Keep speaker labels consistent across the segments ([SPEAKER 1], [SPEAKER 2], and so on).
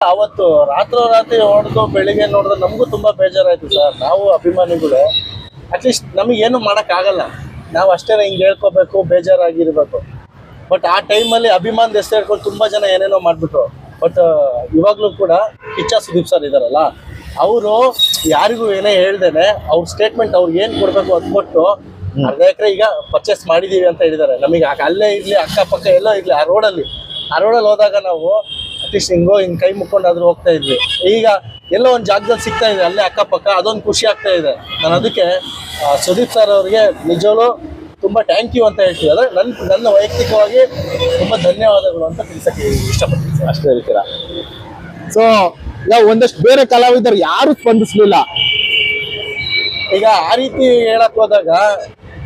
[SPEAKER 1] ಅವತ್ತು ರಾತ್ರೋರಾತ್ರಿ ಹೊಡೆದು ಬೆಳಿಗ್ಗೆ ನೋಡಿದ್ರೆ ನಮಗೂ ತುಂಬಾ ಬೇಜಾರಾಯ್ತು ಸರ್. ನಾವು ಅಭಿಮಾನಿಗಳು ಅಟ್ಲೀಸ್ಟ್ ನಮಗೇನು ಆಗಲ್ಲ ನಾವು ಅಷ್ಟೇ ಹಿಂಗೆ ಹೇಳ್ಕೋಬೇಕು ಬೇಜಾರಾಗಿರ್ಬೇಕು. ಬಟ್ ಆ ಟೈಮಲ್ಲಿ ಅಭಿಮಾನದ ಹೆಸರು ಹೇಳ್ಕೊಂಡು ತುಂಬಾ ಜನ ಏನೇನೋ ಮಾಡಿಬಿಟ್ರು. ಬಟ್ ಇವಾಗಲೂ ಕೂಡ ಕಿಚ್ಚ ಸುದೀಪ್ ಸರ್ ಇದಾರಲ್ಲ ಅವರು ಯಾರಿಗೂ ಏನೇ ಹೇಳ್ದೇನೆ ಅವ್ರ ಸ್ಟೇಟ್ಮೆಂಟ್ ಅವ್ರಿಗೆ ಏನು ಕೊಡ್ಬೇಕು ಅದು ಕೊಟ್ಟು ಅರ್ಧ ಎಕರೆ ಈಗ ಪರ್ಚೇಸ್ ಮಾಡಿದೀವಿ ಅಂತ ಹೇಳಿದ್ದಾರೆ ನಮಗೆ ಅಲ್ಲೇ ಇರಲಿ ಅಕ್ಕಪಕ್ಕ ಎಲ್ಲ ಇರಲಿ ಆ ರೋಡಲ್ಲಿ ಆ ರೋಡಲ್ಲಿ ಹೋದಾಗ ನಾವು ಅಟ್ಲೀಸ್ಟ್ ಹಿಂಗೆ ಕೈ ಮುಕ್ಕೊಂಡಾದ್ರೂ ಹೋಗ್ತಾ ಇದ್ವಿ. ಈಗ ಎಲ್ಲೋ ಒಂದು ಜಾಗದಲ್ಲಿ ಸಿಗ್ತಾ ಇದೆ ಅಲ್ಲೇ ಅಕ್ಕಪಕ್ಕ ಅದೊಂದು ಖುಷಿ ಆಗ್ತಾ ಇದೆ. ನಾನು ಅದಕ್ಕೆ ಸುದೀಪ್ ಸರ್ ಅವರಿಗೆ ನಿಜವೂ ತುಂಬಾ ಥ್ಯಾಂಕ್ ಯು ಅಂತ ಹೇಳ್ತೀವಿ ಅಂದರೆ ನನ್ನ ನನ್ನ ವೈಯಕ್ತಿಕವಾಗಿ ತುಂಬಾ ಧನ್ಯವಾದಗಳು ಅಂತ ತಿಳಿಸಕ್ಕೆ ಇಷ್ಟಪಡ್ತೀನಿ
[SPEAKER 2] ಅಷ್ಟೇ ಹೇಳ್ತೀರಾ? ಸೊ ಈಗ ಒಂದಷ್ಟು ಬೇರೆ ಕಲಾವಿದರು ಯಾರು ಸ್ಪಂದಿಸ್ಲಿಲ್ಲ.
[SPEAKER 1] ಈಗ ಆ ರೀತಿ ಹೇಳಕ್ ಹೋದಾಗ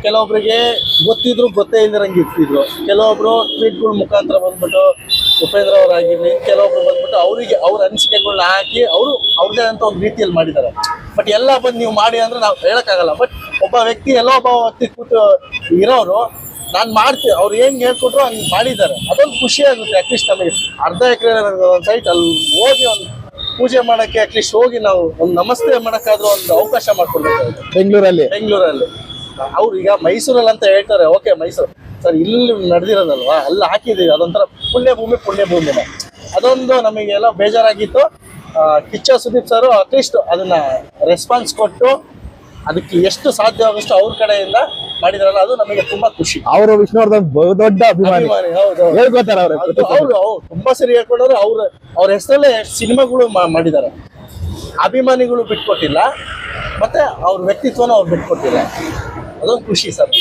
[SPEAKER 1] ಕೆಲವೊಬ್ರಿಗೆ ಗೊತ್ತಿದ್ರು ಗೊತ್ತೇ ಇಲ್ದಿರಂಗೆ ಇರ್ತಿದ್ರು. ಕೆಲವೊಬ್ರು ಟ್ವೀಟ್ಗಳ ಮುಖಾಂತರ ಬಂದ್ಬಿಟ್ಟು ಉಪೇಂದ್ರ ಅವರಾಗಿರ್ಲಿ ಕೆಲವೊಬ್ರು ಬಂದ್ಬಿಟ್ಟು ಅವರಿಗೆ ಅವ್ರ ಅನಿಸಿಕೆಗಳನ್ನ ಹಾಕಿ ಅವರು ಅವ್ರದೇ ಅಂತ ಒಂದು ರೀತಿಯಲ್ಲಿ ಮಾಡಿದ್ದಾರೆ. ಬಟ್ ಎಲ್ಲ ಬಂದು ನೀವು ಮಾಡಿ ಅಂದ್ರೆ ನಾವು ಹೇಳಕ್ಕಾಗಲ್ಲ. ಬಟ್ ಒಬ್ಬ ವ್ಯಕ್ತಿ ಎಲ್ಲ ಒಬ್ಬ ವ್ಯಕ್ತಿ ಕೂತು ಇರೋರು ನಾನು ಮಾಡ್ತೀನಿ ಅವ್ರು ಏನು ಹೇಳ್ಕೊಟ್ರು ಹಂಗೆ ಮಾಡಿದ್ದಾರೆ. ಅದೊಂದು ಖುಷಿ ಆಗುತ್ತೆ ಅಟ್ಲೀಸ್ಟ್ ನಮಗೆ. ಅರ್ಧ ಎಕರೆ ಒಂದು ಸೈಟ್ ಅಲ್ಲಿ ಹೋಗಿ ಒಂದು ಪೂಜೆ ಮಾಡಕ್ಕೆ ಅಟ್ಲೀಸ್ಟ್ ಹೋಗಿ ನಾವು ಒಂದು ನಮಸ್ತೆ ಮಾಡಕ್ಕಾದ್ರೂ ಒಂದು ಅವಕಾಶ ಮಾಡ್ಕೊಳ್ಬೇಕು
[SPEAKER 2] ಬೆಂಗಳೂರಲ್ಲಿ.
[SPEAKER 1] ಬೆಂಗಳೂರಲ್ಲಿ. ಅವ್ರು ಈಗ ಮೈಸೂರಲ್ಲಿ ಅಂತ ಹೇಳ್ತಾರೆ ಓಕೆ ಮೈಸೂರು. ಸರ್ ಇಲ್ಲಿ ನಡೆದಿರೋದಲ್ವಾ? ಅಲ್ಲಿ ಹಾಕಿದೀವಿ ಅದೊಂಥರ ಪುಣ್ಯ ಭೂಮಿ ಪುಣ್ಯ ಭೂಮಿನೇ ಅದೊಂದು ನಮಗೆಲ್ಲ ಬೇಜಾರಾಗಿತ್ತು. Kichcha Sudeep sir at least ಅದನ್ನ ರೆಸ್ಪಾನ್ಸ್ ಕೊಟ್ಟು ಅದಕ್ಕೆ ಎಷ್ಟು ಸಾಧ್ಯವಾಗಷ್ಟು ಅವ್ರ ಕಡೆಯಿಂದ ಮಾಡಿದ್ರಲ್ಲ ಅದು ನಮಗೆ ತುಂಬಾ ಖುಷಿ.
[SPEAKER 2] ಅವರು ವಿಷ್ಣುವರ್ಧನ್ ದೊಡ್ಡ ಅಭಿಮಾನಿ. ಹೇಳ್ಕೊತಾರ
[SPEAKER 1] ಅವ್ರು. ಅವ್ರು ತುಂಬಾ ಸರಿ ಹೇಳ್ಕೊಂಡ್ರೆ ಅವ್ರ ಅವ್ರ ಹೆಸರಲ್ಲೇ ಸಿನಿಮಾಗಳು ಮಾಡಿದ್ದಾರೆ. ಅಭಿಮಾನಿಗಳು ಬಿಟ್ಕೊಟ್ಟಿಲ್ಲ ಮತ್ತೆ ಅವ್ರ ವ್ಯಕ್ತಿತ್ವನ ಅವ್ರು ಬಿಟ್ಕೊಟ್ಟಿಲ್ಲ. ಅದೊಂದು ಖುಷಿ ಸರ್.